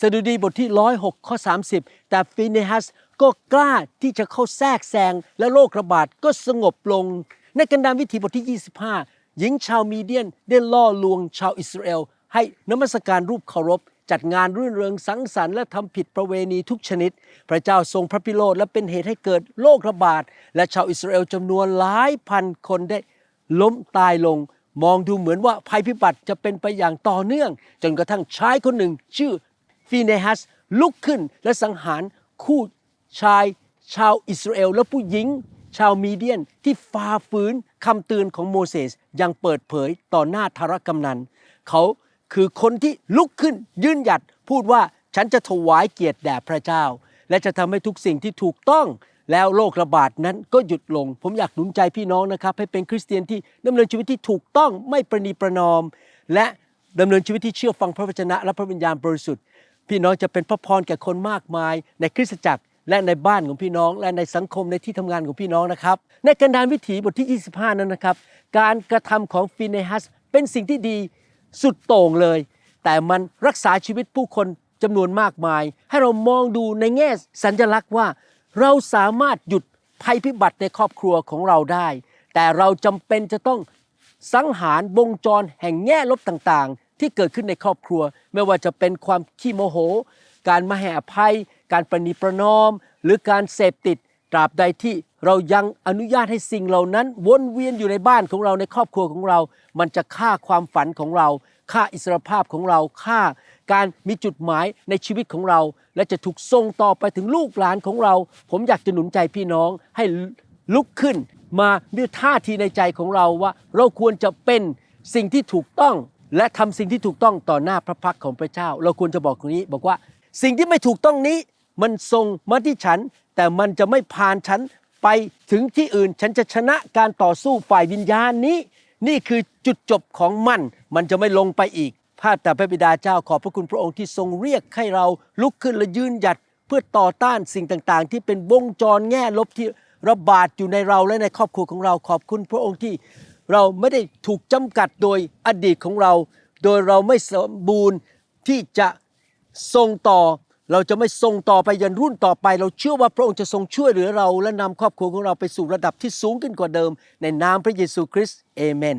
สดุดีบทที่ 106 ข้อ 30 แต่ฟินเนฮัสก็กล้าที่จะเข้าแทรกแซงและโรคระบาดก็สงบลง ในกันดารวิถีบทที่ 25 หญิงชาวมีเดียนได้ล่อลวงชาวอิสราเอล ให้นมัสการรูปเคารพ จัดงานรื่นเริงสังสรรค์และทำผิดประเวณีทุกชนิด พระเจ้าทรงพระพิโรธและเป็นเหตุให้เกิดโรคระบาด และชาวอิสราเอลจำนวนหลายพันคนได้ล้มตายลงมองดูเหมือนว่าภัยพิบัติจะเป็นไปอย่างต่อเนื่อง จนกระทั่งชายคนหนึ่งชื่อ ฟีเนฮัสลุกขึ้นและสังหารคู่ชายชาวอิสราเอล และผู้หญิงชาวมีเดียนที่ฝ่าฝืนคำเตือนของโมเสสย่างเปิดเผยต่อหน้าธารกำนัน เขาคือคนที่ลุกขึ้นยืนหยัดพูดว่าฉันจะถวายเกียรติแด่พระเจ้า และจะทำให้ทุกสิ่งที่ถูกต้องแล้วโรคระบาดนั้นก็หยุดลง ผมอยากหนุนใจพี่น้องนะครับ ให้เป็นคริสเตียนที่ดำเนินชีวิตที่ถูกต้องไม่ประนีประนอม และดำเนินชีวิตที่เชื่อฟังพระวจนะและพระวิญญาณบริสุทธิ์ พี่น้องจะเป็นพระพรแก่คนมากมาย ในคริสตจักรและในบ้านของพี่น้อง และในสังคมในที่ทำงานของพี่น้องนะครับ ในกันดารวิถีบทที่ 25 นั้นนะครับ การกระทำของฟินเนฮัสเป็นสิ่งที่ดีสุดโต่งเลย แต่มันรักษาชีวิตผู้คนจำนวนมากมาย ให้เรามองดูในแง่สัญลักษณ์ว่า เราสามารถหยุดภัยพิบัติในครอบครัวของเราได้ แต่เราจำเป็นจะต้องสังหารวงจรแห่งแง่ลบต่าง ที่เกิดขึ้นในครอบครัว ไม่ว่าจะเป็นความขี้โมโห การมาแห่ภัย การประนีประนอม หรือการเสพติดตราบใดที่เรายังอนุญาตให้สิ่งเหล่านั้น วนเวียนอยู่ในบ้านของเราในครอบครัวของเรา มันจะฆ่าความฝันของเราฆ่าอิสรภาพของเราฆ่าการมีจุดหมายในชีวิตของเรา และจะถูกส่งต่อไปถึงลูกหลานของเรา ผมอยากจะหนุนใจพี่น้องให้ลุกขึ้นมาด้วยท่าทีในใจของเราว่า เราควรจะเป็นสิ่งที่ถูกต้อง และทำสิ่งที่ถูกต้องต่อหน้าพระพักของพระเจ้า เราควรจะบอกตรงนี้ บอกว่าสิ่งที่ไม่ถูกต้องนี้มันทรงมาที่ฉัน แต่มันจะไม่ผ่านฉันไปถึงที่อื่น ฉันจะชนะการต่อสู้ฝ่ายวิญญาณนี้ นี่คือจุดจบของมัน มันจะไม่ลงไปอีกพระแต่พระบิดาเจ้าขอบพระคุณพระองค์ที่ทรงเรียกให้เราลุกขึ้นและยืนหยัดเพื่อต่อต้านสิ่งต่างๆ ที่เป็นวงจรแง่ลบที่ระบาดอยู่ในเราและในครอบครัวของเราขอบคุณพระองค์ที่ เราไม่ได้ถูกจำกัดโดยอดีตของเรา โดยเราไม่สมบูรณ์ที่จะส่งต่อ เราจะไม่ส่งต่อไปยันรุ่นต่อไป เราเชื่อว่าพระองค์จะทรงช่วยเหลือเรา และนำครอบครัวของเราไปสู่ระดับที่สูงขึ้นกว่าเดิม ในนามพระเยซูคริสต์เอเมน